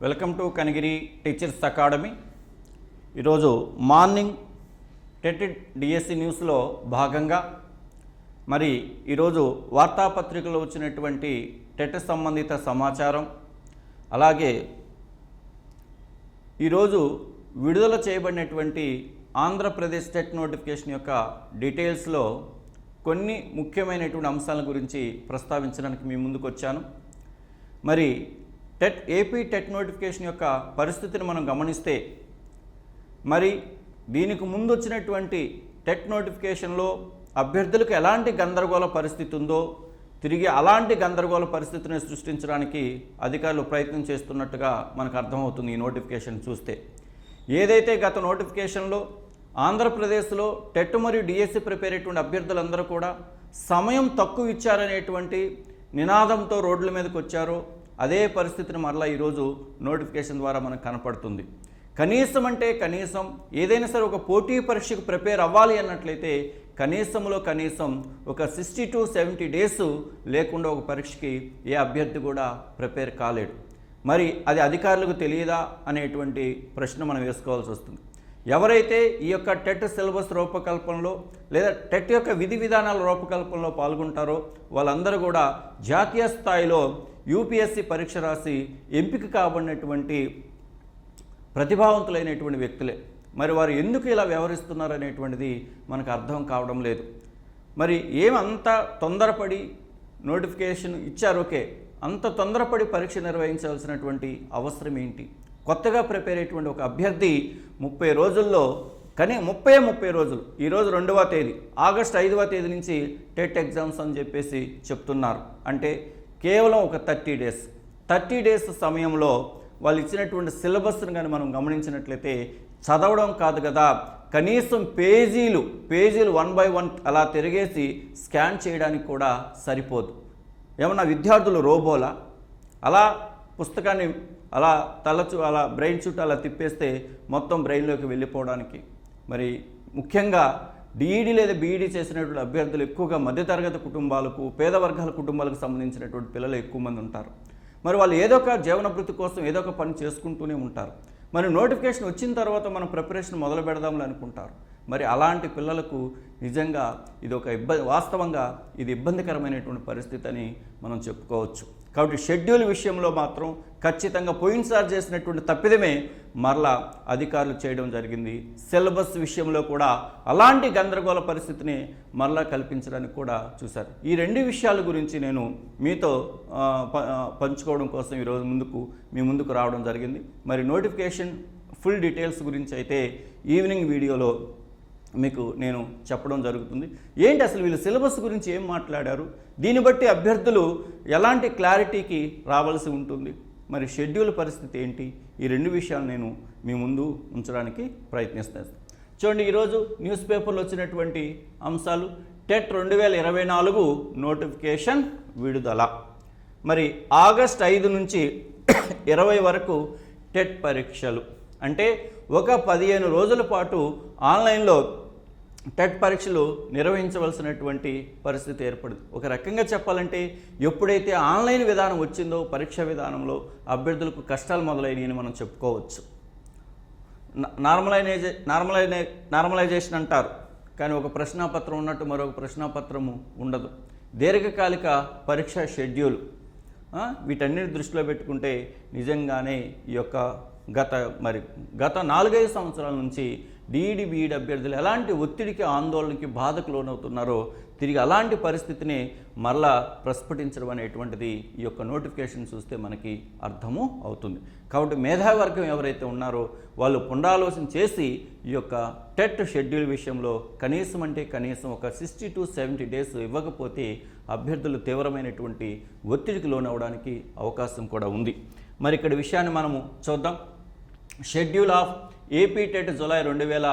Welcome to Kanagiri teachers academy. ఈరోజు morning TET DSC న్యూస్లో భాగంగా మరి ఈరోజు వార్తాపత్రికలో వచ్చినటువంటి టెట్ సంబంధిత సమాచారం అలాగే ఈరోజు విడుదల చేయబడినటువంటి ఆంధ్రప్రదేశ్ టెట్ నోటిఫికేషన్ యొక్క డీటెయిల్స్లో కొన్ని ముఖ్యమైనటువంటి అంశాల గురించి ప్రస్తావించడానికి మీ ముందుకు వచ్చాను మరి టెట్ ఏపీ టెట్ నోటిఫికేషన్ యొక్క పరిస్థితిని మనం గమనిస్తే మరి దీనికి ముందు వచ్చినటువంటి టెట్ నోటిఫికేషన్లో అభ్యర్థులకు ఎలాంటి గందరగోళ పరిస్థితి ఉందో తిరిగి అలాంటి గందరగోళ పరిస్థితిని సృష్టించడానికి అధికారులు ప్రయత్నం చేస్తున్నట్టుగా మనకు అర్థమవుతుంది ఈ నోటిఫికేషన్ చూస్తే. ఏదైతే గత నోటిఫికేషన్లో ఆంధ్రప్రదేశ్లో టెట్ మరియు డిఎస్సి ప్రిపేర్ అయ్యేటువంటి అభ్యర్థులందరూ కూడా సమయం తక్కువ ఇచ్చారనేటువంటి నినాదంతో రోడ్ల మీదకి వచ్చారో అదే పరిస్థితిని మరలా ఈరోజు నోటిఫికేషన్ ద్వారా మనకు కనపడుతుంది. కనీసం అంటే కనీసం ఏదైనా సరే ఒక పోటీ పరీక్షకు ప్రిపేర్ అవ్వాలి అన్నట్లయితే కనీసంలో కనీసం ఒక సిక్స్టీ టు సెవెంటీ డేస్ లేకుండా ఒక పరీక్షకి ఏ అభ్యర్థి కూడా ప్రిపేర్ కాలేడు. మరి అది అధికారులకు తెలియదా అనేటువంటి ప్రశ్న మనం వేసుకోవాల్సి వస్తుంది. ఎవరైతే ఈ యొక్క టెట్ సిలబస్ రూపకల్పనలో లేదా టెట్ యొక్క విధి విధానాల రూపకల్పనలో పాల్గొంటారో వాళ్ళందరూ కూడా జాతీయ స్థాయిలో యూపీఎస్సీ పరీక్ష రాసి ఎంపిక కాబడినటువంటి ప్రతిభావంతులైనటువంటి వ్యక్తులే. మరి వారు ఎందుకు ఇలా వ్యవహరిస్తున్నారు అనేటువంటిది మనకు అర్థం కావడం లేదు. మరి ఏమంత తొందరపడి నోటిఫికేషన్ ఇచ్చారు? ఓకే. అంత తొందరపడి పరీక్ష నిర్వహించాల్సినటువంటి అవసరం ఏంటి? కొత్తగా ప్రిపేర్ అయ్యేటువంటి ఒక అభ్యర్థి ముప్పై రోజుల్లో కానీ ముప్పై ముప్పై రోజులు ఈరోజు రెండవ తేదీ ఆగస్ట్ ఐదవ తేదీ నుంచి టెట్ ఎగ్జామ్స్ అని చెప్పేసి చెప్తున్నారు. అంటే కేవలం ఒక థర్టీ డేస్. థర్టీ డేస్ సమయంలో వాళ్ళు ఇచ్చినటువంటి సిలబస్ని కానీ మనం గమనించినట్లయితే చదవడం కాదు కదా. కనీసం పేజీలు పేజీలు వన్ బై వన్ అలా తిరిగేసి స్కాన్ చేయడానికి కూడా సరిపోదు. ఏమన్నా విద్యార్థులు రోబోలా? అలా పుస్తకాన్ని అలా తలచు అలా బ్రెయిన్ చుట్టూ అలా తిప్పేస్తే మొత్తం బ్రెయిన్లోకి వెళ్ళిపోవడానికి. మరి ముఖ్యంగా డిఈడి లేదా బీఈడి చేసినటువంటి అభ్యర్థులు ఎక్కువగా మధ్యతరగతి కుటుంబాలకు పేద వర్గాల కుటుంబాలకు సంబంధించినటువంటి పిల్లలు ఎక్కువ మంది ఉంటారు. మరి వాళ్ళు ఏదో ఒక జీవనభృతి కోసం ఏదో ఒక పని చేసుకుంటూనే ఉంటారు. మరి నోటిఫికేషన్ వచ్చిన తర్వాత మనం ప్రిపరేషన్ మొదలు పెడదాంలే అనుకుంటారు. మరి అలాంటి పిల్లలకు నిజంగా ఇది ఒక ఇబ్బంది వాస్తవంగా ఇది ఇబ్బందికరమైనటువంటి పరిస్థితి అని మనం చెప్పుకోవచ్చు. కాబట్టి షెడ్యూల్ విషయంలో మాత్రం ఖచ్చితంగా పోయినసారి చేసినటువంటి తప్పిదమే మరలా అధికారులు చేయడం జరిగింది. సిలబస్ విషయంలో కూడా అలాంటి గందరగోళ పరిస్థితిని మరలా కల్పించడానికి కూడా చూశారు. ఈ రెండు విషయాల గురించి నేను మీతో ప- పంచుకోవడం కోసం ఈరోజు ముందుకు మీ ముందుకు రావడం జరిగింది. మరి నోటిఫికేషన్ ఫుల్ డీటెయిల్స్ గురించి అయితే ఈవినింగ్ వీడియోలో మీకు నేను చెప్పడం జరుగుతుంది. ఏంటి అసలు వీళ్ళు సిలబస్ గురించి ఏం మాట్లాడారు? దీన్ని బట్టి అభ్యర్థులు ఎలాంటి క్లారిటీకి రావాల్సి ఉంటుంది? మరి షెడ్యూల్ పరిస్థితి ఏంటి? ఈ రెండు విషయాలు నేను మీ ముందు ఉంచడానికి ప్రయత్నిస్తాను. చూడండి ఈరోజు న్యూస్ పేపర్లో వచ్చినటువంటి అంశాలు టెట్ రెండు వేల ఇరవై నాలుగు నోటిఫికేషన్ విడుదల. మరి ఆగస్ట్ ఐదు నుంచి ఇరవై వరకు టెట్ పరీక్షలు. అంటే ఒక పదిహేను రోజుల పాటు ఆన్లైన్లో టెట్ పరీక్షలు నిర్వహించవలసినటువంటి పరిస్థితి ఏర్పడింది. ఒక రకంగా చెప్పాలంటే ఎప్పుడైతే ఆన్లైన్ విధానం వచ్చిందో పరీక్ష విధానంలో అభ్యర్థులకు కష్టాలు మొదలైనవి మనం చెప్పుకోవచ్చు. నా- నార్మలైజే నార్మలైజే నార్మలైజేషన్ అంటారు. కానీ ఒక ప్రశ్నాపత్రం ఉన్నట్టు మరొక ప్రశ్నాపత్రము ఉండదు. దీర్ఘకాలిక పరీక్ష షెడ్యూల్ వీటన్నిటి దృష్టిలో పెట్టుకుంటే నిజంగానే ఈ యొక్క గత మరి గత నాలుగైదు సంవత్సరాల నుంచి డిఈడి బీఈడి అభ్యర్థులు ఎలాంటి ఒత్తిడికి ఆందోళనకి బాధకు లోనవుతున్నారో తిరిగి అలాంటి పరిస్థితిని మరలా ప్రస్ఫుటించడం అనేటువంటిది ఈ యొక్క నోటిఫికేషన్ చూస్తే మనకి అర్థము అవుతుంది. కాబట్టి మేధావర్గం ఎవరైతే ఉన్నారో వాళ్ళు పునరాలోచన చేసి ఈ యొక్క టెట్ షెడ్యూల్ విషయంలో కనీసం అంటే కనీసం ఒక సిక్స్టీ టు సెవెంటీ డేస్ ఇవ్వకపోతే అభ్యర్థులు తీవ్రమైనటువంటి ఒత్తిడికి లోనవడానికి అవకాశం కూడా ఉంది. మరి ఇక్కడ విషయాన్ని మనము చూద్దాం. Schedule of AP TET July రెండు వేల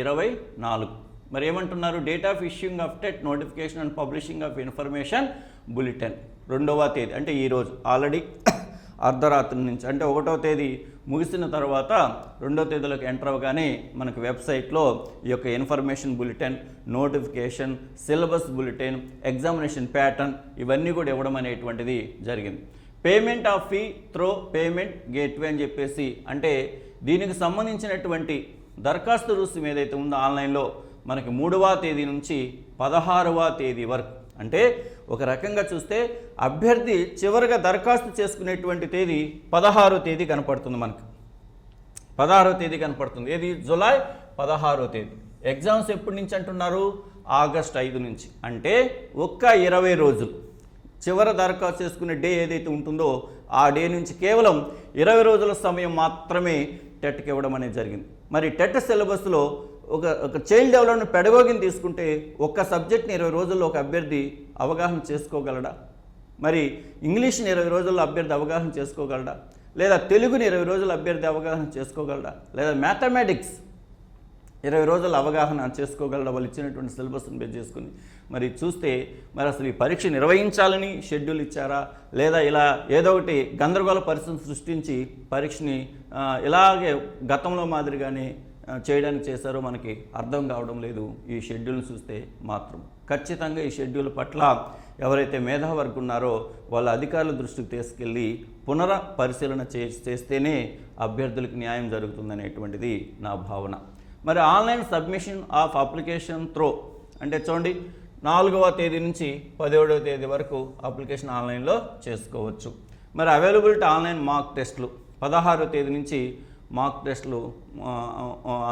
ఇరవై నాలుగు. మరి ఏమంటున్నారు? Date of issuing of TET notification and publishing of information bulletin రెండవ తేదీ అంటే ఈరోజు ఆల్రెడీ అర్ధరాత్రి నుంచి అంటే ఒకటో తేదీ ముగిసిన తర్వాత రెండో తేదీలోకి ఎంటర్ అవ్వగానే మనకు వెబ్సైట్లో ఈ యొక్క information bulletin notification syllabus bulletin examination pattern ఇవన్నీ కూడా ఇవ్వడం అనేటువంటిది జరిగింది. Payment of fee through payment gateway అని చెప్పేసి అంటే దీనికి సంబంధించినటువంటి దరఖాస్తు రుసుము ఏదైతే ఉందో ఆన్లైన్లో మనకి మూడవ తేదీ నుంచి పదహారవ తేదీ వరకు. అంటే ఒక రకంగా చూస్తే అభ్యర్థి చివరిగా దరఖాస్తు చేసుకునేటువంటి తేదీ పదహారో తేదీ కనపడుతుంది మనకు. పదహారో తేదీ కనపడుతుంది. ఏది? జులై పదహారో తేదీ. ఎగ్జామ్స్ ఎప్పటి నుంచి అంటున్నారు? ఆగస్ట్ ఐదు నుంచి. అంటే ఒక్క ఇరవై రోజులు. చివరి దరఖాస్తు చేసుకునే డే ఏదైతే ఉంటుందో ఆ డే నుంచి కేవలం ఇరవై రోజుల సమయం మాత్రమే టెట్కి ఇవ్వడం అనేది జరిగింది. మరి టెట్ సిలబస్లో ఒక ఒక చైల్డ్ డెవలప్మెంట్ పెడగోగిని తీసుకుంటే ఒక్క సబ్జెక్ట్ని ఇరవై రోజుల్లో ఒక అభ్యర్థి అవగాహన చేసుకోగలడా? మరి ఇంగ్లీష్ని ఇరవై రోజుల్లో అభ్యర్థి అవగాహన చేసుకోగలడా? లేదా తెలుగుని ఇరవై రోజుల అభ్యర్థి అవగాహన చేసుకోగలడా? లేదా మ్యాథమెటిక్స్ ఇరవై రోజుల అవగాహన చేసుకోగలరా? వాళ్ళు ఇచ్చినటువంటి సిలబస్ని బేస్ చేసుకుని. మరి చూస్తే మరి అసలు ఈ పరీక్ష నిర్వహించాలని షెడ్యూల్ ఇచ్చారా? లేదా ఇలా ఏదో ఒకటి గందరగోళ పరిస్థితిని సృష్టించి పరీక్షని ఇలాగే గతంలో మాదిరిగానే చేయడానికి చేశారో మనకి అర్థం కావడం లేదు. ఈ షెడ్యూల్ని చూస్తే మాత్రం. ఖచ్చితంగా ఈ షెడ్యూల్ పట్ల ఎవరైతే మేధావర్గం ఉన్నారో వాళ్ళ అధికారుల దృష్టికి తీసుకెళ్ళి పునర పరిశీలన చే చేస్తేనే అభ్యర్థులకు న్యాయం జరుగుతుందనేటువంటిది నా భావన. మరి online submission of application through అంటే చూడండి నాలుగవ తేదీ నుంచి పదిహేడవ తేదీ వరకు అప్లికేషన్ ఆన్లైన్లో చేసుకోవచ్చు. మరి అవైలబిలిటీ ఆన్లైన్ మార్క్ టెస్ట్లు పదహారవ తేదీ నుంచి మార్క్ టెస్ట్లు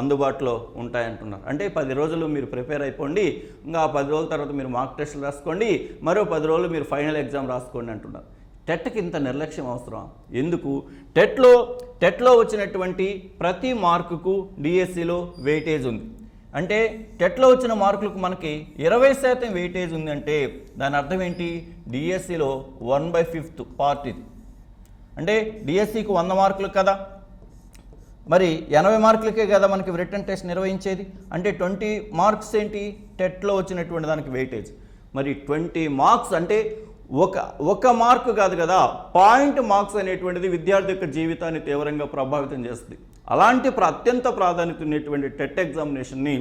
అందుబాటులో ఉంటాయంటున్నారు. అంటే పది రోజులు మీరు ప్రిపేర్ అయిపోండి ఇంకా ఆ పది రోజుల తర్వాత మీరు మార్క్ టెస్ట్లు రాసుకోండి మరో పది రోజులు మీరు ఫైనల్ ఎగ్జామ్ రాసుకోండి అంటున్నారు. టెట్కి ఇంత నిర్లక్ష్యం అవసరం? ఎందుకు? టెట్లో టెట్లో వచ్చినటువంటి ప్రతి మార్కుకు డిఎస్సిలో వెయిటేజ్ ఉంది. అంటే టెట్లో వచ్చిన మార్కులకు మనకి ఇరవై శాతం వెయిటేజ్ ఉందంటే దాని అర్థం ఏంటి? డిఎస్సిలో వన్ బై ఫిఫ్త్ పార్ట్ ఇది. అంటే డిఎస్సికి వంద మార్కులు కదా? మరి ఎనభై మార్కులకే కదా మనకి రిటర్న్ టెస్ట్ నిర్వహించేది? అంటే ట్వంటీ మార్క్స్ ఏంటి? టెట్లో వచ్చినటువంటి దానికి వెయిటేజ్. మరి ట్వంటీ మార్క్స్ అంటే ఒక ఒక మార్కు కాదు కదా పాయింట్ మార్క్స్ అనేటువంటిది విద్యార్థి యొక్క జీవితాన్ని తీవ్రంగా ప్రభావితం చేస్తుంది. అలాంటి అత్యంత ప్రాధాన్యత ఉన్నటువంటి టెట్ ఎగ్జామినేషన్ని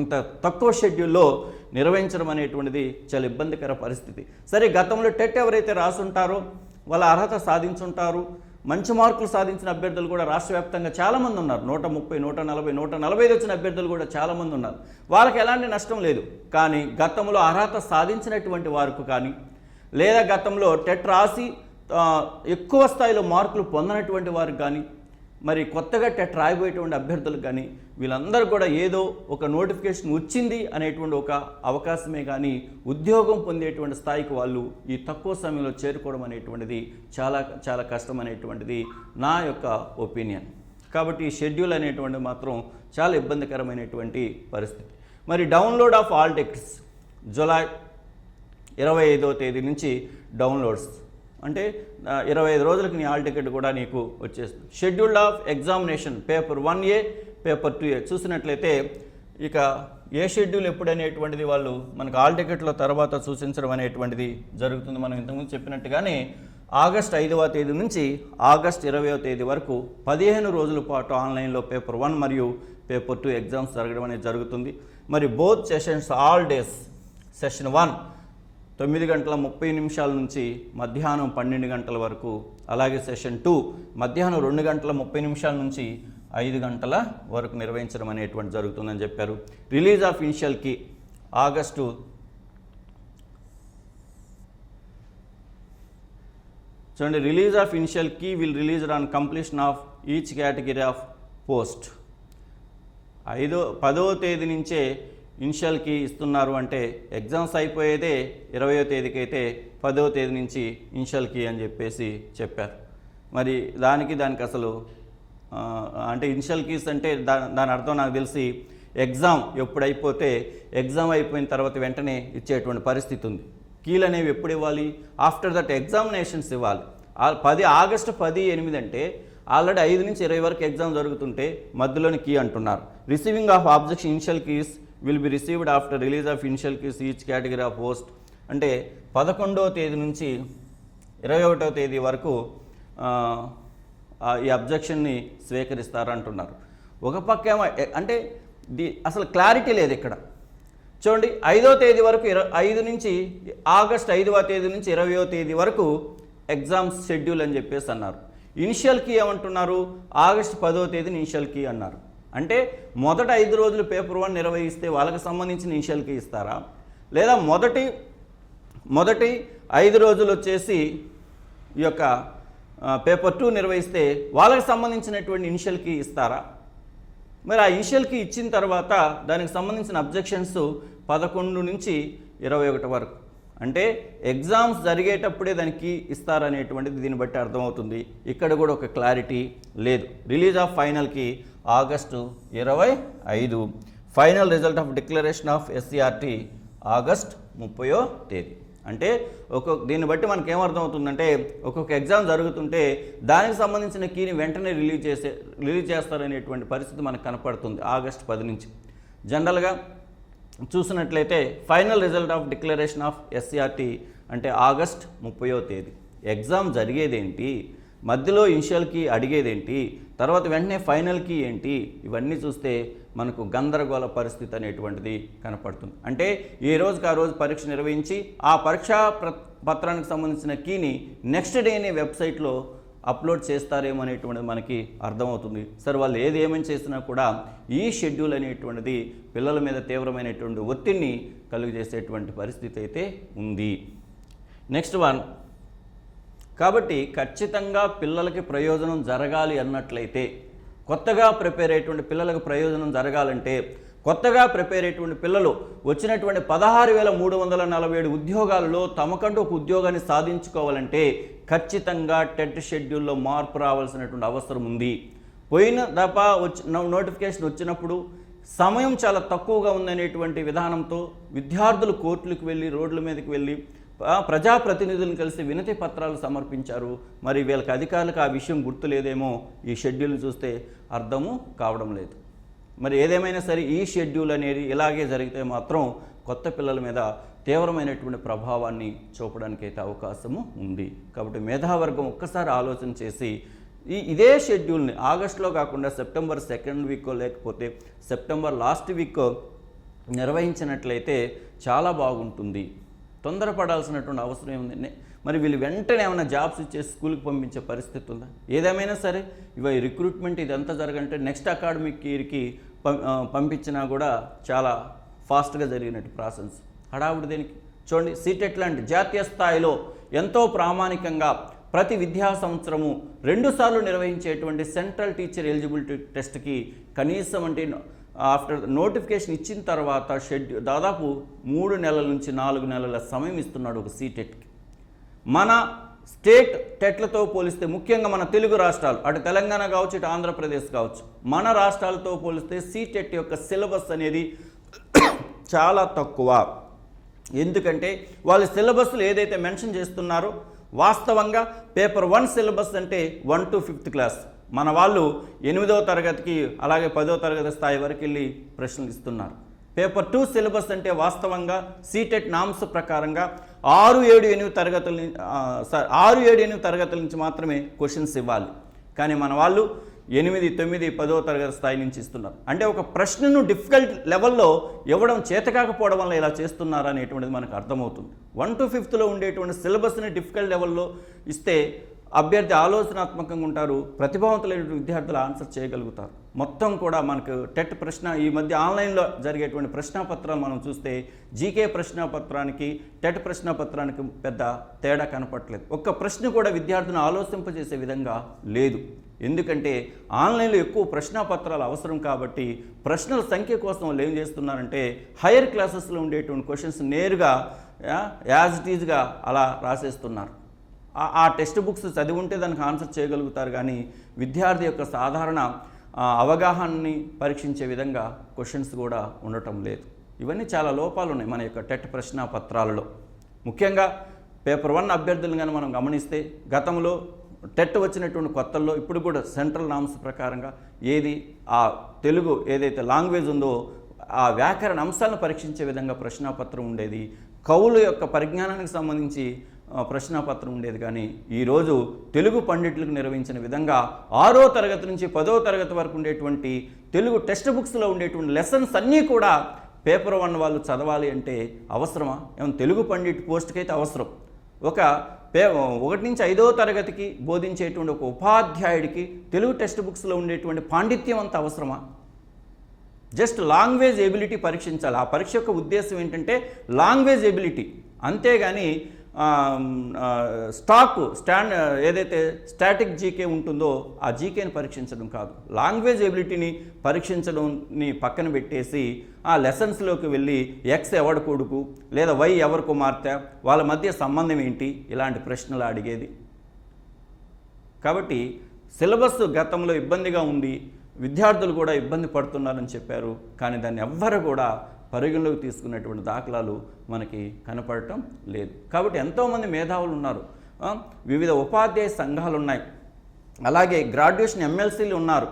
ఇంత తక్కువ షెడ్యూల్లో నిర్వహించడం అనేటువంటిది చాలా ఇబ్బందికర పరిస్థితి. సరే గతంలో టెట్ ఎవరైతే రాసుంటారో వాళ్ళ అర్హత సాధించుంటారు మంచి మార్కులు సాధించిన అభ్యర్థులు కూడా రాష్ట్ర వ్యాప్తంగా చాలామంది ఉన్నారు. నూట ముప్పై నూట నలభై నూట నలభై ఐదు వచ్చిన అభ్యర్థులు కూడా చాలామంది ఉన్నారు. వాళ్ళకి ఎలాంటి నష్టం లేదు. కానీ గతంలో అర్హత సాధించినటువంటి వారికి కానీ లేదా గతంలో టెట్ రాసి ఎక్కువ స్థాయిలో మార్కులు పొందనటువంటి వారికి కానీ మరి కొత్తగా టెట్ రాయబోయేటువంటి అభ్యర్థులకు కానీ వీళ్ళందరూ కూడా ఏదో ఒక నోటిఫికేషన్ వచ్చింది అనేటువంటి ఒక అవకాశమే కానీ ఉద్యోగం పొందేటువంటి స్థాయికి వాళ్ళు ఈ తక్కువ సమయంలో చేరుకోవడం అనేటువంటిది చాలా చాలా కష్టం అనేటువంటిది నా యొక్క ఒపీనియన్. కాబట్టి ఈ షెడ్యూల్ అనేటువంటిది మాత్రం చాలా ఇబ్బందికరమైనటువంటి పరిస్థితి. మరి download of hall tickets July ఇరవై ఐదో తేదీ నుంచి డౌన్లోడ్స్. అంటే ఇరవై ఐదు రోజులకి నీ హాల్ టికెట్ కూడా నీకు వచ్చేస్తుంది. Scheduled of examination paper one A paper two A. చూసినట్లయితే ఇక ఏ షెడ్యూల్ ఎప్పుడు అనేటువంటిది వాళ్ళు మనకు హాల్ టికెట్లో తర్వాత సూచించడం అనేటువంటిది జరుగుతుంది. మనం ఇంతకుముందు చెప్పినట్టుగానే ఆగస్ట్ ఐదవ తేదీ నుంచి ఆగస్ట్ ఇరవయో తేదీ వరకు పదిహేను రోజుల పాటు ఆన్లైన్లో పేపర్ వన్ మరియు పేపర్ టూ ఎగ్జామ్స్ జరగడం అనేది జరుగుతుంది. మరి both sessions all days session one తొమ్మిది గంటల ముప్పై నిమిషాల నుంచి మధ్యాహ్నం పన్నెండు గంటల వరకు అలాగే సెషన్ టూ మధ్యాహ్నం రెండు గంటల ముప్పై నిమిషాల నుంచి ఐదు గంటల వరకు నిర్వహించడం అనేటువంటి జరుగుతుందని చెప్పారు. రిలీజ్ ఆఫ్ ఇన్షియల్కి ఆగస్టు చూడండి release of initial key will release on completion of each category of post. ఐదో పదవ తేదీ నుంచే ఇనిషియల్ కీ ఇస్తున్నారు అంటే ఎగ్జామ్స్ అయిపోయేదే ఇరవయో తేదీకి అయితే పదవ తేదీ నుంచి ఇనిషియల్ కీ అని చెప్పేసి చెప్పారు. మరి దానికి దానికి అసలు అంటే ఇనిషియల్ కీస్ అంటే దా దాని అర్థం నాకు తెలిసి ఎగ్జామ్ ఎప్పుడు అయిపోతే ఎగ్జామ్ అయిపోయిన తర్వాత వెంటనే ఇచ్చేటువంటి పరిస్థితి ఉంది. కీలు అనేవి ఎప్పుడు ఇవ్వాలి? ఆఫ్టర్ దట్ ఎగ్జామినేషన్స్ ఇవ్వాలి. ఆ పది ఆగస్టు పది ఎనిమిది అంటే ఆల్రెడీ ఐదు నుంచి ఇరవై వరకు ఎగ్జామ్ జరుగుతుంటే మధ్యలోని కీ అంటున్నారు. Receiving of objection initial keys will be received after release of initial keys each category of post అంటే పదకొండవ తేదీ నుంచి ఇరవై ఒకటవ తేదీ వరకు ఈ అబ్జెక్షన్ని స్వీకరిస్తారంటున్నారు. ఒక పక్క ఏమో అంటే ది అసలు క్లారిటీ లేదు ఇక్కడ. చూడండి ఐదో తేదీ వరకు ఇర ఐదు నుంచి ఆగస్ట్ ఐదవ తేదీ నుంచి ఇరవయో తేదీ వరకు ఎగ్జామ్స్ షెడ్యూల్ అని చెప్పేసి అన్నారు. ఇనిషియల్ కీ ఏమంటున్నారు? ఆగస్ట్ పదో తేదీని ఇనిషియల్ కీ అన్నారు. అంటే మొదట ఐదు రోజులు పేపర్ వన్ నిర్వహిస్తే వాళ్ళకి సంబంధించిన ఇన్షియల్కి ఇస్తారా? లేదా మొదటి మొదటి ఐదు రోజులు వచ్చేసి ఈ యొక్క పేపర్ టూ నిర్వహిస్తే వాళ్ళకి సంబంధించినటువంటి ఇనిషియల్కి ఇస్తారా? మరి ఆ ఇనిషియల్కి ఇచ్చిన తర్వాత దానికి సంబంధించిన అబ్జెక్షన్స్ పదకొండు నుంచి ఇరవై ఒకటి వరకు. అంటే ఎగ్జామ్స్ జరిగేటప్పుడే దానికి ఇస్తారనేటువంటిది దీన్ని బట్టి అర్థమవుతుంది. ఇక్కడ కూడా ఒక క్లారిటీ లేదు. రిలీజ్ ఆఫ్ ఫైనల్కి ఆగస్టు ఇరవై ఐదు. Final result of declaration of SCERT August ముప్పయో తేదీ. అంటే ఒక్కొక్క దీన్ని బట్టి మనకి ఏమర్థమవుతుందంటే ఒక్కొక్క ఎగ్జామ్ జరుగుతుంటే దానికి సంబంధించిన కీని వెంటనే రిలీజ్ చేసే రిలీజ్ చేస్తారనేటువంటి పరిస్థితి మనకు కనపడుతుంది ఆగస్ట్ పది నుంచి. జనరల్గా చూసినట్లయితే final result of declaration of SCERT అంటే ఆగస్ట్ ముప్పయో తేదీ. ఎగ్జామ్ జరిగేదేంటి? మధ్యలో ఇనిషియల్కి అడిగేదేంటి? తర్వాత వెంటనే ఫైనల్కి ఏంటి? ఇవన్నీ చూస్తే మనకు గందరగోళ పరిస్థితి అనేటువంటిది కనపడుతుంది. అంటే ఏ రోజుకి ఆ రోజు పరీక్ష నిర్వహించి ఆ పరీక్షా పత్రానికి సంబంధించిన కీని నెక్స్ట్ డేనే వెబ్సైట్లో అప్లోడ్ చేస్తారేమో అనేటువంటిది మనకి అర్థమవుతుంది. సరే వాళ్ళు ఏది ఏమని చేసినా కూడా ఈ షెడ్యూల్ అనేటువంటిది పిల్లల మీద తీవ్రమైనటువంటి ఒత్తిడిని కలుగజేసేటువంటి పరిస్థితి అయితే ఉంది. నెక్స్ట్ వన్ కాబట్టి ఖచ్చితంగా పిల్లలకి ప్రయోజనం జరగాలి అన్నట్లయితే కొత్తగా ప్రిపేర్ అయ్యేటువంటి పిల్లలకు ప్రయోజనం జరగాలంటే కొత్తగా ప్రిపేర్ అయ్యేటువంటి పిల్లలు వచ్చినటువంటి పదహారు వేల మూడు వందల నలభై ఏడు ఉద్యోగాలలో తమకంటూ ఒక ఉద్యోగాన్ని సాధించుకోవాలంటే ఖచ్చితంగా టెట్ షెడ్యూల్లో మార్పు రావాల్సినటువంటి అవసరం ఉంది. పోయిన దఫా వచ్చి నోటిఫికేషన్ వచ్చినప్పుడు సమయం చాలా తక్కువగా ఉందనేటువంటి విధానంతో విద్యార్థులు కోర్టులకు వెళ్ళి రోడ్ల మీదకి వెళ్ళి ప్రజాప్రతినిధులను కలిసి వినతి పత్రాలు సమర్పించారు. మరి వీళ్ళకి అధికారులకు ఆ విషయం గుర్తులేదేమో ఈ షెడ్యూల్ చూస్తే అర్థము కావడం లేదు. మరి ఏదేమైనా సరే ఈ షెడ్యూల్ అనేది ఇలాగే జరిగితే మాత్రం కొత్త పిల్లల మీద తీవ్రమైనటువంటి ప్రభావాన్ని చూపడానికి అయితే అవకాశము ఉంది. కాబట్టి మేధావర్గం ఒక్కసారి ఆలోచన చేసి ఈ ఇదే షెడ్యూల్ని ఆగస్టులో కాకుండా సెప్టెంబర్ సెకండ్ వీక్ లేకపోతే సెప్టెంబర్ లాస్ట్ వీక్ నిర్వహించినట్లయితే చాలా బాగుంటుంది. తొందరపడాల్సినటువంటి అవసరం ఏముంది? మరి వీళ్ళు వెంటనే ఏమైనా జాబ్స్ ఇచ్చే స్కూల్కి పంపించే పరిస్థితి ఉందా? ఏదేమైనా సరే ఇవి రిక్రూట్మెంట్ ఇదంతా జరగంటే నెక్స్ట్ అకాడమిక్ ఇయర్కి పం- పంపించినా కూడా చాలా ఫాస్ట్గా జరిగినట్టు ప్రాసెస్. హడావుడి దేనికి? చూడండి సీటెట్ లాంటి జాతీయ స్థాయిలో ఎంతో ప్రామాణికంగా ప్రతి విద్యా సంవత్సరము రెండుసార్లు నిర్వహించేటువంటి సెంట్రల్ టీచర్ ఎలిజిబిలిటీ టెస్ట్కి కనీసం అంటే ఆఫ్టర్ నోటిఫికేషన్ ఇచ్చిన తర్వాత షెడ్యూల్ దాదాపు మూడు నెలల నుంచి నాలుగు నెలల సమయం ఇస్తున్నాడు ఒక సీటెట్కి మన స్టేట్ టెట్లతో పోలిస్తే ముఖ్యంగా మన తెలుగు రాష్ట్రాలు అటు తెలంగాణ కావచ్చు ఇటు ఆంధ్రప్రదేశ్ కావచ్చు మన రాష్ట్రాలతో పోలిస్తే సీటెట్ యొక్క సిలబస్ అనేది చాలా తక్కువ. ఎందుకంటే వాళ్ళ సిలబస్లు ఏదైతే మెన్షన్ చేస్తున్నారో వాస్తవంగా పేపర్ వన్ సిలబస్ అంటే వన్ టు ఫిఫ్త్ క్లాస్. మన వాళ్ళు ఎనిమిదవ తరగతికి అలాగే పదో తరగతి స్థాయి వరకు వెళ్ళి ప్రశ్నలు ఇస్తున్నారు. పేపర్ టూ సిలబస్ అంటే వాస్తవంగా సీటెట్ నామ్స్ ప్రకారంగా ఆరు ఏడు ఎనిమిది తరగతుల సారీ ఆరు ఏడు ఎనిమిది తరగతుల నుంచి మాత్రమే క్వశ్చన్స్ ఇవ్వాలి. కానీ మన వాళ్ళు ఎనిమిది తొమ్మిది పదో తరగతి స్థాయి నుంచి ఇస్తున్నారు. అంటే ఒక ప్రశ్నను డిఫికల్ట్ లెవెల్లో ఇవ్వడం చేతకాకపోవడం వల్ల ఇలా చేస్తున్నారు అనేటువంటిది మనకు అర్థమవుతుంది. వన్ టు ఫిఫ్త్లో ఉండేటువంటి సిలబస్ని డిఫికల్ట్ లెవెల్లో ఇస్తే అభ్యర్థి ఆలోచనాత్మకంగా ఉంటారు ప్రతిభావంతులైన విద్యార్థులు ఆన్సర్ చేయగలుగుతారు. మొత్తం కూడా మనకు టెట్ ప్రశ్న ఈ మధ్య ఆన్లైన్లో జరిగేటువంటి ప్రశ్నాపత్రాలు మనం చూస్తే జీకే ప్రశ్నాపత్రానికి టెట్ ప్రశ్నాపత్రానికి పెద్ద తేడా కనపట్లేదు ఒక్క ప్రశ్న కూడా విద్యార్థిని ఆలోచింపజేసే విధంగా లేదు. ఎందుకంటే ఆన్లైన్లో ఎక్కువ ప్రశ్నాపత్రాలు అవసరం కాబట్టి ప్రశ్నల సంఖ్య కోసం వాళ్ళు ఏం చేస్తున్నారంటే హైయర్ క్లాసెస్లో ఉండేటువంటి క్వశ్చన్స్ నేరుగా యాజ్ ఇట్ ఈజ్గా అలా రాసేస్తున్నారు. ఆ- టెక్స్ట్ బుక్స్ చదివి ఉంటే దానికి ఆన్సర్ చేయగలుగుతారు కానీ విద్యార్థి యొక్క సాధారణ అవగాహనని పరీక్షించే విధంగా క్వశ్చన్స్ కూడా ఉండటం లేదు. ఇవన్నీ చాలా లోపాలు ఉన్నాయి మన యొక్క టెట్ ప్రశ్న పత్రాలలో. ముఖ్యంగా పేపర్ వన్ అభ్యర్థులను కానీ మనం గమనిస్తే గతంలో టెట్ వచ్చినటువంటి కొత్తల్లో ఇప్పుడు కూడా సెంట్రల్ నామ్స్ ప్రకారంగా ఏది ఆ తెలుగు ఏదైతే లాంగ్వేజ్ ఉందో ఆ వ్యాకరణ అంశాలను పరీక్షించే విధంగా ప్రశ్నాపత్రం ఉండేది. కవుల యొక్క పరిజ్ఞానానికి సంబంధించి ప్రశ్నాపత్రం ఉండేది కానీ ఈరోజు తెలుగు పండితులకు నిర్వహించిన విధంగా ఆరో తరగతి నుంచి పదో తరగతి వరకు ఉండేటువంటి తెలుగు టెక్స్ట్ బుక్స్లో ఉండేటువంటి లెసన్స్ అన్నీ కూడా పేపర్ వన్ వాళ్ళు చదవాలి అంటే అవసరమా? ఏమన్నా తెలుగు పండిట్ పోస్ట్కి అయితే అవసరం. ఒక పే ఒకటి నుంచి ఐదో తరగతికి బోధించేటువంటి ఒక ఉపాధ్యాయుడికి తెలుగు టెక్స్ట్ బుక్స్లో ఉండేటువంటి పాండిత్యం అంత అవసరమా? జస్ట్ లాంగ్వేజ్ ఎబిలిటీ పరీక్షించాలి. ఆ పరీక్ష యొక్క ఉద్దేశం ఏంటంటే లాంగ్వేజ్ ఎబిలిటీ. అంతేగాని స్టాక్ స్టాండ్ ఏదైతే స్టాటిక్ జీకే ఉంటుందో ఆ జీకేని పరీక్షించడం కాదు. లాంగ్వేజ్ ఎబిలిటీని పరీక్షించడంని పక్కన పెట్టేసి ఆ లెసన్స్లోకి వెళ్ళి ఎక్స్ ఎవడు కొడుకు లేదా వై ఎవరి కుమార్తె వాళ్ళ మధ్య సంబంధం ఏంటి? ఇలాంటి ప్రశ్నలు అడిగేది. కాబట్టి సిలబస్ గతంలో ఇబ్బందిగా ఉంది విద్యార్థులు కూడా ఇబ్బంది పడుతున్నారని చెప్పారు. కానీ దాన్ని ఎవ్వరు కూడా పరిగణలోకి తీసుకున్నటువంటి దాఖలాలు మనకి కనపడటం లేదు. కాబట్టి ఎంతోమంది మేధావులు ఉన్నారు. వివిధ ఉపాధ్యాయ సంఘాలు ఉన్నాయి. అలాగే గ్రాడ్యుయేషన్ ఎమ్మెల్సీలు ఉన్నారు.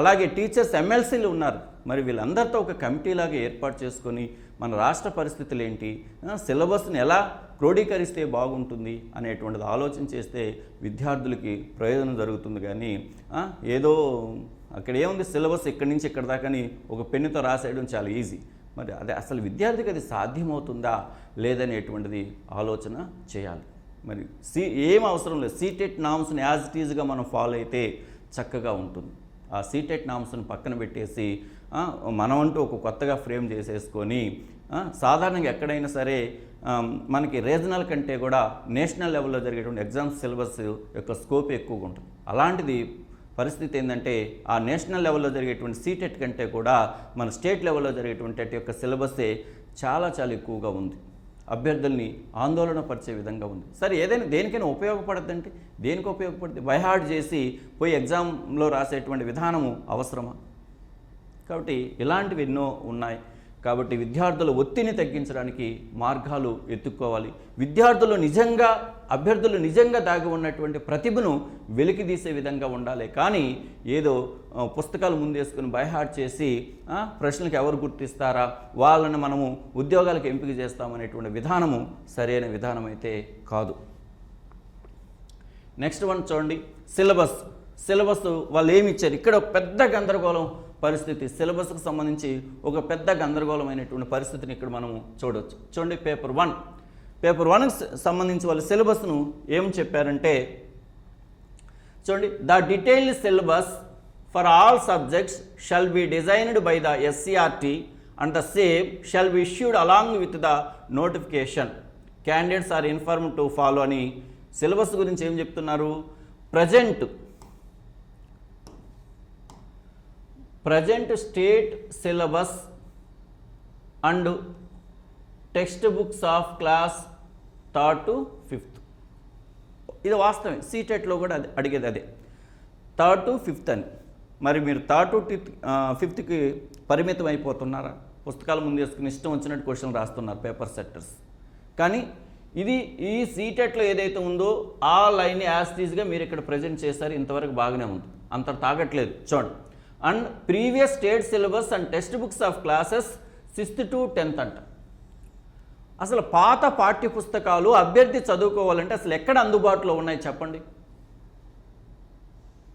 అలాగే టీచర్స్ ఎమ్మెల్సీలు ఉన్నారు. మరి వీళ్ళందరితో ఒక కమిటీలాగా ఏర్పాటు చేసుకొని మన రాష్ట్ర పరిస్థితులు ఏంటి? సిలబస్ని ఎలా క్రోడీకరిస్తే బాగుంటుంది అనేటువంటిది ఆలోచన చేస్తే విద్యార్థులకి ప్రయోజనం జరుగుతుంది కానీ ఏదో అక్కడ ఏముంది? సిలబస్ ఇక్కడి నుంచి ఇక్కడ దాకాని ఒక పెన్నుతో రాసేయడం చాలా ఈజీ. మరి అదే అసలు విద్యార్థికి అది సాధ్యమవుతుందా లేదనేటువంటిది ఆలోచన చేయాలి. మరి సి ఏం అవసరం లేదు. సీటెట్ నామ్స్ని యాజ్ ఇట్ ఈజ్గా మనం ఫాలో అయితే చక్కగా ఉంటుంది. ఆ సీటెట్ నామ్స్ని పక్కన పెట్టేసి మనమంటూ అంటూ ఒక కొత్తగా ఫ్రేమ్ చేసేసుకొని సాధారణంగా ఎక్కడైనా సరే మనకి రీజనల్ కంటే కూడా నేషనల్ లెవెల్లో జరిగేటువంటి ఎగ్జామ్స్ సిలబస్ యొక్క స్కోప్ ఎక్కువగా ఉంటుంది. అలాంటిది పరిస్థితి ఏంటంటే ఆ నేషనల్ లెవెల్లో జరిగేటువంటి సీటెట్ కంటే కూడా మన స్టేట్ లెవెల్లో జరిగేటువంటి యొక్క సిలబసే చాలా చాలా ఎక్కువగా ఉంది. అభ్యర్థుల్ని ఆందోళన పరిచే విధంగా ఉంది. సరే ఏదైనా దేనికైనా ఉపయోగపడద్దంటే దేనికి ఉపయోగపడుతుంది బైహార్డ్ చేసి పోయి ఎగ్జామ్లో రాసేటువంటి విధానము అవసరమా? కాబట్టి ఇలాంటివి ఎన్నో ఉన్నాయి. కాబట్టి విద్యార్థుల ఒత్తిడిని తగ్గించడానికి మార్గాలు ఎత్తుక్కోవాలి. విద్యార్థులు నిజంగా అభ్యర్థులు నిజంగా దాగి ఉన్నటువంటి ప్రతిభను వెలికితీసే విధంగా ఉండాలి. కానీ ఏదో పుస్తకాలు ముందేసుకుని బైహార్ట్ చేసి ప్రశ్నలకు ఎవరు గుర్తిస్తారా? వాళ్ళని మనము ఉద్యోగాలకు ఎంపిక చేస్తామనేటువంటి విధానము సరైన విధానం అయితే కాదు. నెక్స్ట్ వన్ చూడండి. సిలబస్. సిలబస్ వాళ్ళు ఏమి ఇచ్చారు? ఇక్కడ ఒక పెద్ద గందరగోళం. పరిస్థితి సిలబస్కు సంబంధించి ఒక పెద్ద గందరగోళమైనటువంటి పరిస్థితిని ఇక్కడ మనము చూడవచ్చు చూడండి పేపర్ వన్. పేపర్ వన్కి సంబంధించి వాళ్ళ సిలబస్ను ఏం చెప్పారంటే చూడండి the detailed syllabus for all subjects shall be designed by the SCERT and the same shall be issued along with the notification. Candidates are inform to follow అని సిలబస్ గురించి ఏం చెప్తున్నారు? Present present state syllabus and text books of class third to fifth. ఇది వాస్తవమే. సీటెట్లో కూడా అది అడిగేది అదే. థర్డ్ టు ఫిఫ్త్ అని. మరి మీరు థర్డ్ టు ఫిఫ్త్ ఫిఫ్త్కి పరిమితం అయిపోతున్నారా? పుస్తకాలు ముందు వేసుకుని ఇష్టం వచ్చినట్టు క్వశ్చన్ రాస్తున్నారు పేపర్ సెట్టర్స్. కానీ ఇది ఈ సీటెట్లో ఏదైతే ఉందో ఆ లైన్ యాస్టీజ్గా మీరు ఇక్కడ ప్రజెంట్ చేశారు ఇంతవరకు బాగానే ఉంది. అంత తాగట్లేదు. చూడండి. And previous state syllabus and text books of classes sixth to tenth అంట. అసలు పాత పాఠ్య పుస్తకాలు అభ్యర్థి చదువుకోవాలంటే అసలు ఎక్కడ అందుబాటులో ఉన్నాయి చెప్పండి?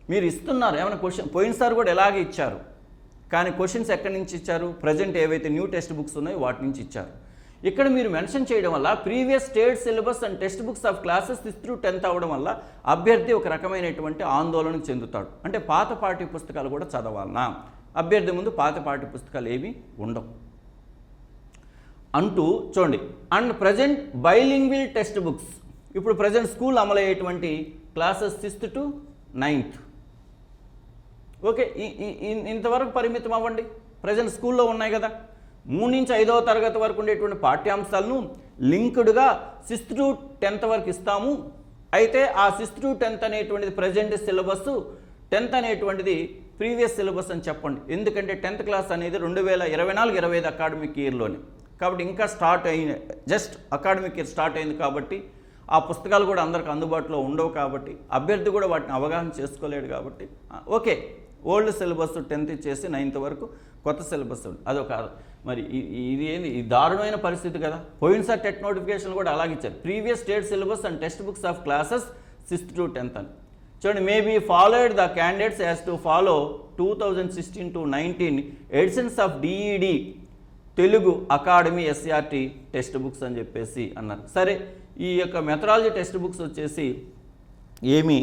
మీరు ఇస్తున్నారు ఏమైనా క్వశ్చన్ పోయినసారి కూడా ఎలాగే ఇచ్చారు? కానీ క్వశ్చన్స్ ఎక్కడి నుంచి ఇచ్చారు? ప్రజెంట్ ఏవైతే న్యూ టెక్స్ట్ బుక్స్ ఉన్నాయో వాటి నుంచి ఇచ్చారు. ఇక్కడ మీరు మెన్షన్ చేయడం వల్ల previous state syllabus and text books of classes sixth to tenth అవ్వడం వల్ల అభ్యర్థి ఒక రకమైనటువంటి ఆందోళనకు చెందుతాడు. అంటే పాత పాఠ్య పుస్తకాలు కూడా చదవాలనా. అభ్యర్థి ముందు పాత పాఠ్య పుస్తకాలు ఏవి ఉండవు. అంటూ చూడండి. And present bilingual text books. ఇప్పుడు present school అమలయ్యేటువంటి classes sixth to ninth. Okay. ఈ- ఇంతవరకు పరిమితం అవ్వండి. ప్రజెంట్ స్కూల్లో ఉన్నాయి కదా. మూడు నుంచి ఐదవ తరగతి వరకు ఉండేటువంటి పాఠ్యాంశాలను లింక్డ్గా సిక్స్త్ టు టెన్త్ వరకు ఇస్తాము. అయితే ఆ సిక్స్త్ టు టెన్త్ అనేటువంటిది ప్రజెంట్ సిలబస్ టెన్త్ అనేటువంటిది ప్రీవియస్ సిలబస్ అని చెప్పండి. ఎందుకంటే టెన్త్ క్లాస్ అనేది రెండు వేల ఇరవై నాలుగు ఇరవై ఐదు అకాడమిక్ ఇయర్లోనే. కాబట్టి ఇంకా స్టార్ట్ అయిన జస్ట్ అకాడమిక్ ఇయర్ స్టార్ట్ అయింది కాబట్టి ఆ పుస్తకాలు కూడా అందరికి అందుబాటులో ఉండవు కాబట్టి అభ్యర్థి కూడా వాటిని అవగాహన చేసుకోలేడు కాబట్టి ఓకే. ఓల్డ్ సిలబస్ టెన్త్ ఇచ్చేసి నైన్త్ వరకు కొత్త సిలబస్ అదొక మరి ఇది ఏంది? ఈ దారుణమైన పరిస్థితి కదా. పోయినసారి టెట్ నోటిఫికేషన్ కూడా అలాగే ఇచ్చారు. Previous state syllabus and text books of classes sixth to tenth అని. చూడండి maybe followed the candidates as to follow two thousand sixteen to nineteen editions of DEd Telugu academy SRT text books అని చెప్పేసి అన్నారు. సరే ఈ యొక్క methodology text books వచ్చేసి ఏమీ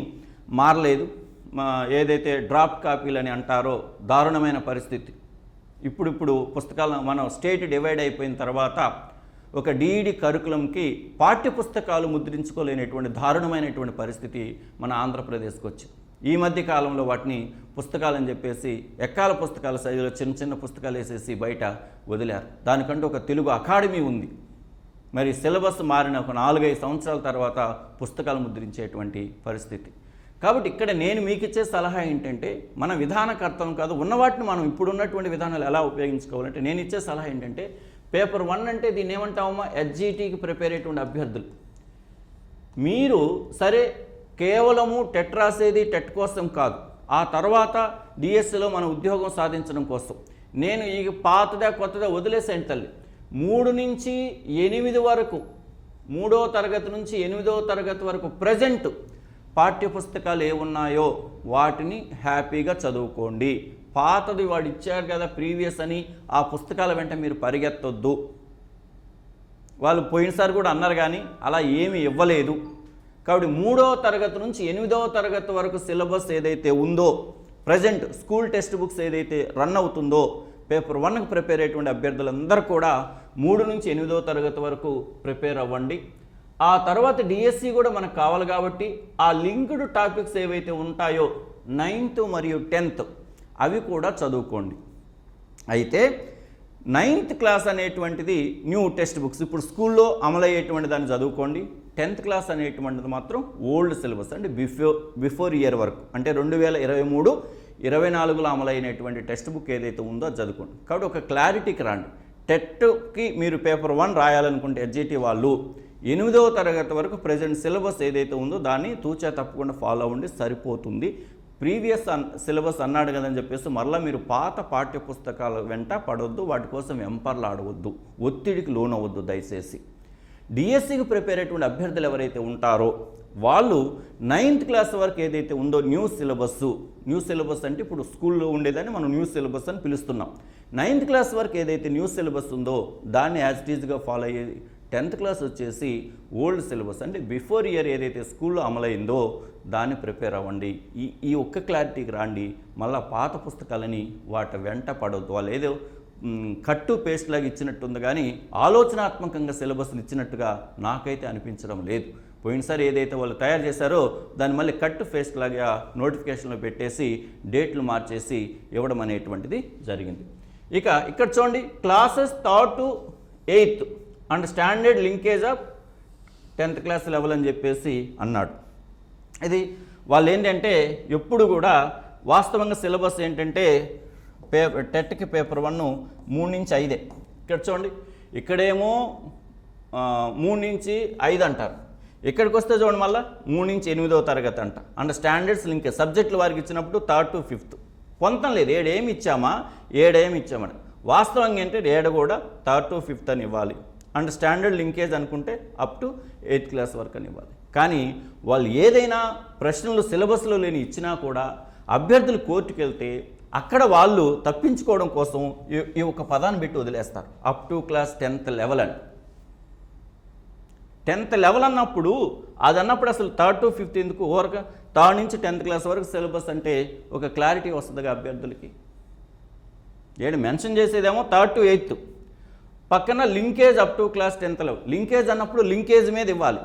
మారలేదు. ఏదైతే డ్రాప్ కాపీలు అని అంటారో దారుణమైన పరిస్థితి. ఇప్పుడిప్పుడు పుస్తకాల మనం స్టేట్ డివైడ్ అయిపోయిన తర్వాత ఒక డిఈడి కరికులంకి పాఠ్య పుస్తకాలు ముద్రించుకోలేనటువంటి దారుణమైనటువంటి పరిస్థితి మన ఆంధ్రప్రదేశ్కి వచ్చింది. ఈ మధ్య కాలంలో వాటిని పుస్తకాలని చెప్పేసి ఎక్కాల పుస్తకాల సైజులో చిన్న చిన్న పుస్తకాలు వేసేసి బయట వదిలారు. దానికంటూ ఒక తెలుగు అకాడమీ ఉంది. మరి సిలబస్ మారిన ఒక నాలుగైదు సంవత్సరాల తర్వాత పుస్తకాలు ముద్రించేటువంటి పరిస్థితి. కాబట్టి ఇక్కడ నేను మీకు ఇచ్చే సలహా ఏంటంటే మన విధానకర్తం కాదు ఉన్న వాటిని మనం ఇప్పుడు ఉన్నటువంటి విధానాలు ఎలా ఉపయోగించుకోవాలంటే నేను ఇచ్చే సలహా ఏంటంటే పేపర్ వన్ అంటే దీన్ని ఏమంటామమ్మా ఎస్జీటీకి ప్రిపేర్ అయ్యేటువంటి అభ్యర్థులు. మీరు సరే కేవలము టెట్ రాసేది టెట్ కోసం కాదు ఆ తర్వాత డిఎస్సిలో మన ఉద్యోగం సాధించడం కోసం. నేను ఈ పాతదా కొత్తదా వదిలేసాను తల్లి. మూడు నుంచి ఎనిమిది వరకు మూడో తరగతి నుంచి ఎనిమిదో తరగతి వరకు ప్రజెంట్ పాఠ్యపుస్తకాలు ఏ ఉన్నాయో వాటిని హ్యాపీగా చదువుకోండి. పాతది వాడు ఇచ్చారు కదా ప్రీవియస్ అని ఆ పుస్తకాల వెంట మీరు పరిగెత్తొద్దు. వాళ్ళు పోయినసారి కూడా అన్నారు కానీ అలా ఏమీ ఇవ్వలేదు. కాబట్టి మూడవ తరగతి నుంచి ఎనిమిదవ తరగతి వరకు సిలబస్ ఏదైతే ఉందో ప్రజెంట్ స్కూల్ టెక్స్ట్ బుక్స్ ఏదైతే రన్ అవుతుందో పేపర్ వన్కి ప్రిపేర్ అయ్యేటువంటి అభ్యర్థులందరూ కూడా మూడు నుంచి ఎనిమిదవ తరగతి వరకు ప్రిపేర్ అవ్వండి. ఆ తర్వాత డిఎస్సి కూడా మనకు కావాలి కాబట్టి ఆ లింక్డ్ టాపిక్స్ ఏవైతే ఉంటాయో నైన్త్ మరియు టెన్త్ అవి కూడా చదువుకోండి. అయితే నైన్త్ క్లాస్ అనేటువంటిది న్యూ టెక్స్ట్ బుక్స్. ఇప్పుడు స్కూల్లో అమలయ్యేటువంటి దాన్ని చదువుకోండి. టెన్త్ క్లాస్ అనేటువంటిది మాత్రం ఓల్డ్ సిలబస్ అంటే బిఫోర్ బిఫోర్ ఇయర్ వరకు. అంటే రెండు వేల ఇరవై మూడు ఇరవై నాలుగులో అమలైనటువంటి టెక్స్ట్ బుక్ ఏదైతే ఉందో అది చదువుకోండి. కాబట్టి ఒక క్లారిటీకి రాండి. టెట్కి మీరు పేపర్ వన్ రాయాలనుకుంటే ఎడ్జిటి వాళ్ళు ఎనిమిదవ తరగతి వరకు ప్రజెంట్ సిలబస్ ఏదైతే ఉందో దాన్ని తూచా తప్పకుండా ఫాలో అవ్వండి సరిపోతుంది. ప్రీవియస్ అన్ సిలబస్ అన్నాడు కదని చెప్పేసి మరలా మీరు పాత పాఠ్య పుస్తకాల వెంట పడవద్దు వాటి కోసం వెంపర్లాడవద్దు ఒత్తిడికి లోనవద్దు దయచేసి. డిఎస్సికి ప్రిపేర్ అయ్యేటువంటి అభ్యర్థులు ఎవరైతే ఉంటారో వాళ్ళు నైన్త్ క్లాస్ వరకు ఏదైతే ఉందో న్యూ సిలబస్ న్యూ సిలబస్ అంటే ఇప్పుడు స్కూల్లో ఉండేదాన్ని మనం న్యూ సిలబస్ అని పిలుస్తున్నాం. నైన్త్ క్లాస్ వరకు ఏదైతే న్యూ సిలబస్ ఉందో దాన్ని యాజ్ ఇట్ ఈజ్గా ఫాలో అయ్యేది టెన్త్ క్లాస్ వచ్చేసి ఓల్డ్ సిలబస్ అంటే బిఫోర్ ఇయర్ ఏదైతే స్కూల్లో అమలైందో దాన్ని ప్రిపేర్ అవ్వండి. ఈ ఈ ఒక్క క్లారిటీకి రాండి. మళ్ళీ పాత పుస్తకాలని వాటి వెంట పడవద్దు వాళ్ళు ఏదో కట్టు పేస్ట్ లాగా ఇచ్చినట్టుంది కానీ ఆలోచనాత్మకంగా సిలబస్ని ఇచ్చినట్టుగా నాకైతే అనిపించడం లేదు. పోయినసారి ఏదైతే వాళ్ళు తయారు చేశారో దాన్ని మళ్ళీ కట్టు ఫేస్ట్ లాగా నోటిఫికేషన్లో పెట్టేసి డేట్లు మార్చేసి ఇవ్వడం అనేటువంటిది జరిగింది. ఇక ఇక్కడ చూడండి classes third to eighth. And standard linkage of tenth class level అని చెప్పేసి అన్నాడు. ఇది వాళ్ళు ఏంటంటే ఎప్పుడు కూడా వాస్తవంగా సిలబస్ ఏంటంటే పే టెట్కి పేపర్ వన్ మూడు నుంచి ఐదే. ఇక్కడ చూడండి ఇక్కడేమో మూడు నుంచి ఐదు అంటారు. ఇక్కడికి వస్తే చూడండి మళ్ళీ మూడు నుంచి ఎనిమిదవ తరగతి అంట. అండ్ స్టాండర్డ్స్ లింక్ సబ్జెక్టులు వారికి ఇచ్చినప్పుడు థర్డ్ టు ఫిఫ్త్. పొంతం లేదు ఏడేమి ఇచ్చామా? ఏడేమి ఇచ్చామని. వాస్తవంగా ఏంటంటే ఏడు కూడా థర్డ్ టు ఫిఫ్త్ అని ఇవ్వాలి. అండ్ స్టాండర్డ్ లింకేజ్ అనుకుంటే అప్ టు ఎయిత్ క్లాస్ వరకు అని ఇవ్వాలి. కానీ వాళ్ళు ఏదైనా ప్రశ్నలు సిలబస్లో లేని ఇచ్చినా కూడా అభ్యర్థులు కోర్టుకు వెళ్తే అక్కడ వాళ్ళు తప్పించుకోవడం కోసం ఈ- ఒక పదాన్ని పెట్టి వదిలేస్తారు. Up to class tenth level అని. టెన్త్ లెవెల్ అన్నప్పుడు అది అన్నప్పుడు అసలు థర్డ్ టు ఫిఫ్త్ ఎందుకు ఓరక థర్డ్ నుంచి టెన్త్ క్లాస్ వరకు సిలబస్ అంటే ఒక క్లారిటీ వస్తుందిగా అభ్యర్థులకి. ఏడు మెన్షన్ చేసేదేమో థర్డ్ టు ఎయిత్. పక్కన linkage up to class tenth level linkage అన్నప్పుడు లింకేజ్ మీద ఇవ్వాలి.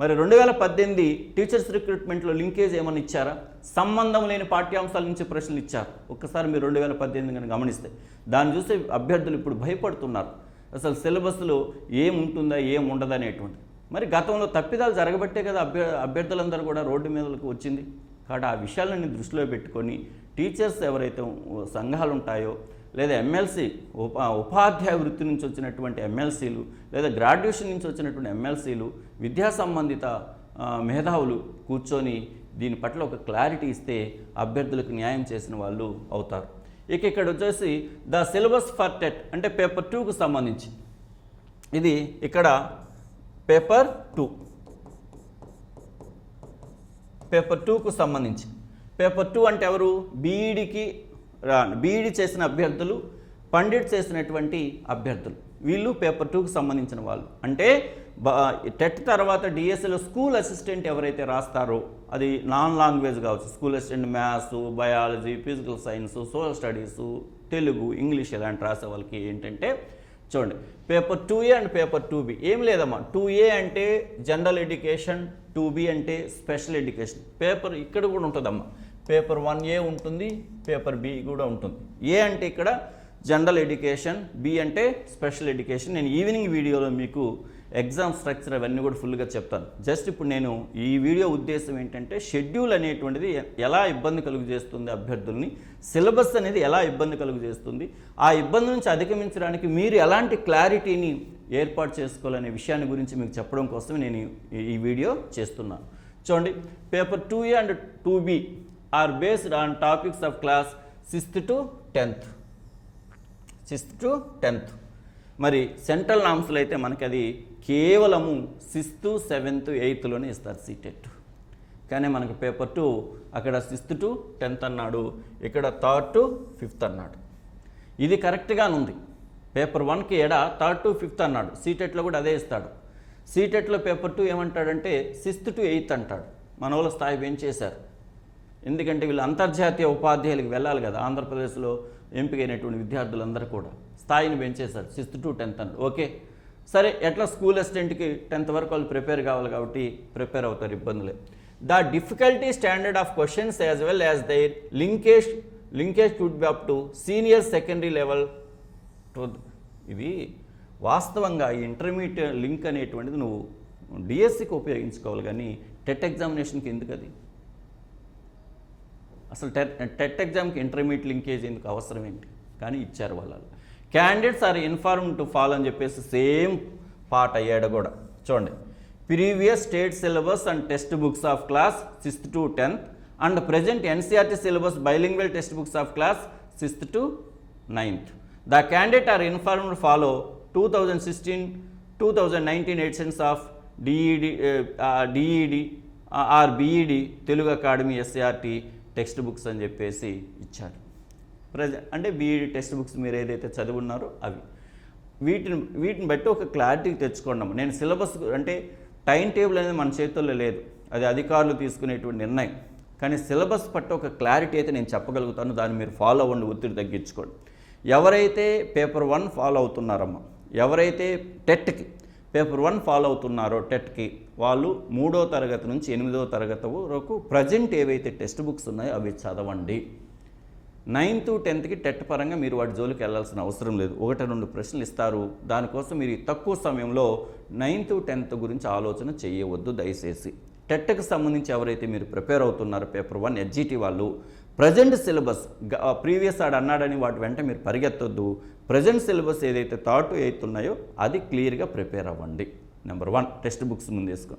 మరి రెండు వేల పద్దెనిమిది టీచర్స్ రిక్రూట్మెంట్లో లింకేజ్ ఏమైనా ఇచ్చారా? సంబంధం లేని పాఠ్యాంశాల నుంచి ప్రశ్నలు ఇచ్చారు. ఒక్కసారి మీరు రెండు వేల పద్దెనిమిది కనుక గమనిస్తే. దాన్ని చూసి అభ్యర్థులు ఇప్పుడు భయపడుతున్నారు. అసలు సిలబస్లో ఏముంటుందా ఏముండదా అనేటువంటి మరి గతంలో తప్పిదాలు జరగబట్టే కదా అభ్య అభ్యర్థులందరూ కూడా రోడ్డు మీదలకు వచ్చింది. కాబట్టి ఆ విషయాలన్నీ దృష్టిలో పెట్టుకొని టీచర్స్ ఎవరైతే సంఘాలు ఉంటాయో లేదా ఎమ్మెల్సీ ఉపా ఉపాధ్యాయ వృత్తి నుంచి వచ్చినటువంటి ఎమ్మెల్సీలు లేదా గ్రాడ్యుయేషన్ నుంచి వచ్చినటువంటి ఎమ్మెల్సీలు విద్యా సంబంధిత మేధావులు కూర్చొని దీని పట్ల ఒక క్లారిటీ ఇస్తే అభ్యర్థులకు న్యాయం చేసిన వాళ్ళు అవుతారు. ఇక ఇక్కడ వచ్చేసి ద సిలబస్ ఫర్ టెట్ అంటే పేపర్ టూకు సంబంధించి. ఇది ఇక్కడ పేపర్ టూ పేపర్ టూకు సంబంధించి. పేపర్ టూ అంటే ఎవరు? బీఈడికి బీఈడి చేసిన అభ్యర్థులు పండిట్ చేసినటువంటి అభ్యర్థులు వీళ్ళు పేపర్ టూకి సంబంధించిన వాళ్ళు. అంటే టెట్ తర్వాత డిఎస్సిలో స్కూల్ అసిస్టెంట్ ఎవరైతే రాస్తారో అది నాన్ లాంగ్వేజ్ కావచ్చు. School assistant maths biology physical science social studies Telugu English ఇలాంటి రాసే వాళ్ళకి ఏంటంటే చూడండి paper two A and paper two B. ఏం లేదమ్మా. టూ ఏ అంటే జనరల్ ఎడ్యుకేషన్ టూ బి అంటే స్పెషల్ ఎడ్యుకేషన్. పేపర్ ఇక్కడ కూడా ఉంటుందమ్మా. పేపర్ వన్ ఏ ఉంటుంది పేపర్ బి కూడా ఉంటుంది. ఏ అంటే ఇక్కడ జనరల్ ఎడ్యుకేషన్ బి అంటే స్పెషల్ ఎడ్యుకేషన్. నేను ఈవినింగ్ వీడియోలో మీకు ఎగ్జామ్ స్ట్రక్చర్ అవన్నీ కూడా ఫుల్గా చెప్తాను. జస్ట్ ఇప్పుడు నేను ఈ వీడియో ఉద్దేశం ఏంటంటే షెడ్యూల్ అనేటువంటిది ఎలా ఇబ్బంది కలుగు చేస్తుంది అభ్యర్థుల్ని సిలబస్ అనేది ఎలా ఇబ్బంది కలుగు చేస్తుంది ఆ ఇబ్బంది నుంచి అధిగమించడానికి మీరు ఎలాంటి క్లారిటీని ఏర్పాటు చేసుకోవాలనే విషయాన్ని గురించి మీకు చెప్పడం కోసం నేను ఈ- ఈ వీడియో చేస్తున్నాను. చూడండి paper two A and two B are based on topics of class sixth to tenth. Sixth to tenth. మరి సెంట్రల్ నామ్స్లో అయితే మనకి అది కేవలము సిక్స్త్ సెవెంత్ ఎయిత్లోనే ఇస్తారు సీటెట్. కానీ మనకి పేపర్ టూ అక్కడ సిక్స్త్ టు టెన్త్ అన్నాడు ఇక్కడ థర్డ్ టు ఫిఫ్త్ అన్నాడు. ఇది కరెక్ట్గానే ఉంది. పేపర్ వన్కి ఎడ థర్డ్ టు ఫిఫ్త్ అన్నాడు. సీటెట్లో కూడా అదే ఇస్తాడు. సీటెట్లో పేపర్ టూ ఏమంటాడంటే సిక్స్త్ టు ఎయిత్ అంటాడు. మన వాళ్ళ స్థాయి పెంచేశారు ఎందుకంటే వీళ్ళు అంతర్జాతీయ ఉపాధ్యాయులకు వెళ్ళాలి కదా ఆంధ్రప్రదేశ్లో ఎంపికైనటువంటి విద్యార్థులందరూ కూడా. స్థాయిని పెంచేశారు. Sixth to tenth and okay. సరే ఎట్లా స్కూల్ అసిస్టెంట్కి టెన్త్ వరకు వాళ్ళు ప్రిపేర్ కావాలి కాబట్టి ప్రిపేర్ అవుతారు ఇబ్బందులే. The difficulty standard of questions as well as their linkage linkage could be up to senior secondary level. To ఇది వాస్తవంగా ఈ ఇంటర్మీడియట్ లింక్ అనేటువంటిది నువ్వు డిఎస్సికి ఉపయోగించుకోవాలి కానీ టెట్ ఎగ్జామినేషన్కి ఎందుకు అది అసలు టెట్ టెట్ ఎగ్జామ్కి ఇంటర్మీడియట్ లింకేజ్ ఎందుకు అవసరం ఏంటి? కానీ ఇచ్చారు వాళ్ళు candidates are inform to follow అని చెప్పేసి సేమ్ పాట అయ్యాడు కూడా. చూడండి. Previous state syllabus and text books of class sixth to tenth and present NCRT syllabus bilingual text books of class sixth to ninth the candidate are informed follow two thousand sixteen two thousand nineteen editions of DEd DEd or BEd Telugu academy SRT text books అని చెప్పేసి ఇచ్చాడు ప్రజ అంటే BEd text books మీరు ఏదైతే చదువున్నారో అవి. వీటిని వీటిని బట్టి ఒక క్లారిటీ తెచ్చుకున్నాము నేను సిలబస్ అంటే టైం టేబుల్ అనేది మన చేతుల్లో లేదు. అది అధికారులు తీసుకునేటువంటి నిర్ణయం. కానీ సిలబస్ పట్ల ఒక క్లారిటీ అయితే నేను చెప్పగలుగుతాను. దాన్ని మీరు ఫాలో అవ్వండి ఒత్తిడి తగ్గించుకోండి. ఎవరైతే పేపర్ వన్ ఫాలో అవుతున్నారమ్మా ఎవరైతే టెట్కి పేపర్ వన్ ఫాలో అవుతున్నారో టెట్కి. వాళ్ళు మూడో తరగతి నుంచి ఎనిమిదో తరగతి వరకు ప్రజెంట్ ఏవైతే టెక్స్ట్ బుక్స్ ఉన్నాయో అవి చదవండి. నైన్త్ టెన్త్కి టెట్ పరంగా మీరు వాటి జోలికి వెళ్ళాల్సిన అవసరం లేదు. ఒకటి రెండు ప్రశ్నలు ఇస్తారు. దానికోసం మీరు తక్కువ సమయంలో నైన్త్ టెన్త్ గురించి ఆలోచన చేయవద్దు దయచేసి. టెట్కి సంబంధించి ఎవరైతే మీరు ప్రిపేర్ అవుతున్నారో పేపర్ వన్ ఎడ్జిటి వాళ్ళు ప్రజెంట్ సిలబస్ ప్రీవియస్ ఆడు అన్నాడని వాటి వెంట మీరు పరిగెత్తొద్దు. ప్రజెంట్ సిలబస్ ఏదైతే థర్డ్ టు ఎయిత్ ఉన్నాయో అది క్లియర్గా ప్రిపేర్ అవ్వండి. నెంబర్ వన్ టెక్స్ట్ బుక్స్ ముందు వేసుకో.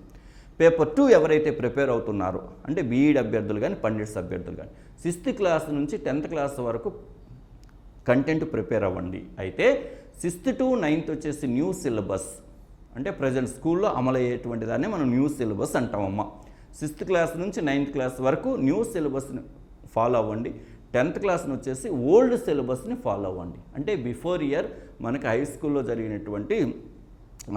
పేపర్ టూ ఎవరైతే ప్రిపేర్ అవుతున్నారో అంటే బీఈడి అభ్యర్థులు కానీ పండిట్స్ అభ్యర్థులు కానీ సిక్స్త్ క్లాస్ నుంచి టెన్త్ క్లాస్ వరకు కంటెంట్ ప్రిపేర్ అవ్వండి. అయితే సిక్స్త్ టు నైన్త్ వచ్చేసి న్యూ సిలబస్ అంటే ప్రజెంట్ స్కూల్లో అమలయ్యేటువంటి దాన్ని మనం న్యూ సిలబస్ అంటామమ్మ సిక్స్త్ క్లాస్ నుంచి నైన్త్ క్లాస్ వరకు న్యూ సిలబస్ని ఫాలో అవ్వండి. టెన్త్ క్లాస్ని వచ్చేసి ఓల్డ్ సిలబస్ని ఫాలో అవ్వండి. అంటే బిఫోర్ ఇయర్ మనకి హై స్కూల్లో జరిగినటువంటి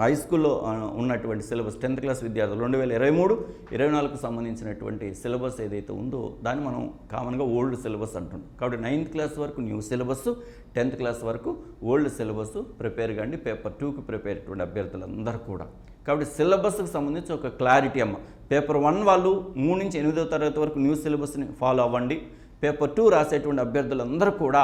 హై స్కూల్లో ఉన్నటువంటి సిలబస్ టెన్త్ క్లాస్ విద్యార్థులు రెండు వేల ఇరవై మూడు ఇరవై నాలుగుకు సంబంధించినటువంటి సిలబస్ ఏదైతే ఉందో దాన్ని మనం కామన్గా ఓల్డ్ సిలబస్ అంటున్నాం కాబట్టి నైన్త్ క్లాస్ వరకు న్యూ సిలబస్ టెన్త్ క్లాస్ వరకు ఓల్డ్ సిలబస్ ప్రిపేర్ కండి పేపర్ టూకి ప్రిపేర్ అయ్యేటువంటి అభ్యర్థులందరూ కూడా. కాబట్టి సిలబస్కి సంబంధించి ఒక క్లారిటీ అమ్మ. పేపర్ వన్ వాళ్ళు మూడు నుంచి ఎనిమిదో తరగతి వరకు న్యూ సిలబస్ని ఫాలో అవ్వండి. పేపర్ టూ రాసేటువంటి అభ్యర్థులందరూ కూడా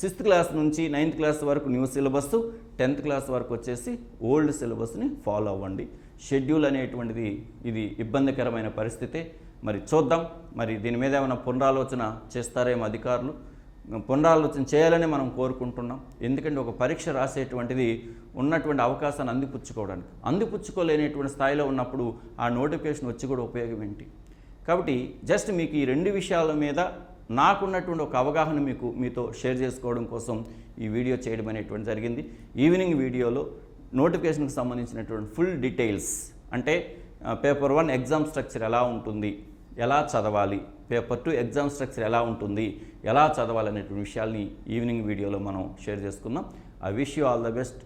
సిక్స్త్ క్లాస్ నుంచి నైన్త్ క్లాస్ వరకు న్యూ సిలబస్ టెన్త్ క్లాస్ వరకు వచ్చేసి ఓల్డ్ సిలబస్ని ఫాలో అవ్వండి. షెడ్యూల్ అనేటువంటిది ఇది ఇబ్బందికరమైన పరిస్థితే మరి చూద్దాం. మరి దీని మీద ఏమైనా పునరాలోచన చేస్తారేమో అధికారులు? పునరాలోచన చేయాలని మనం కోరుకుంటున్నాం. ఎందుకంటే ఒక పరీక్ష రాసేటువంటిది ఉన్నటువంటి అవకాశాన్ని అందిపుచ్చుకోవడానికి అందిపుచ్చుకోలేనటువంటి స్థాయిలో ఉన్నప్పుడు ఆ నోటిఫికేషన్ వచ్చి కూడా ఉపయోగం ఏంటి? కాబట్టి జస్ట్ మీకు ఈ రెండు విషయాల మీద నాకున్నటువంటి ఒక అవగాహన మీకు మీతో షేర్ చేసుకోవడం కోసం ఈ వీడియో చేయడం అనేటువంటి జరిగింది. ఈవినింగ్ వీడియోలో నోటిఫికేషన్కి సంబంధించినటువంటి ఫుల్ డీటెయిల్స్ అంటే పేపర్ వన్ ఎగ్జామ్ స్ట్రక్చర్ ఎలా ఉంటుంది ఎలా చదవాలి పేపర్ టూ ఎగ్జామ్ స్ట్రక్చర్ ఎలా ఉంటుంది ఎలా చదవాలి అనేటువంటి విషయాల్ని ఈవినింగ్ వీడియోలో మనం షేర్ చేసుకుందాం. I wish you all the best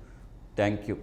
thank you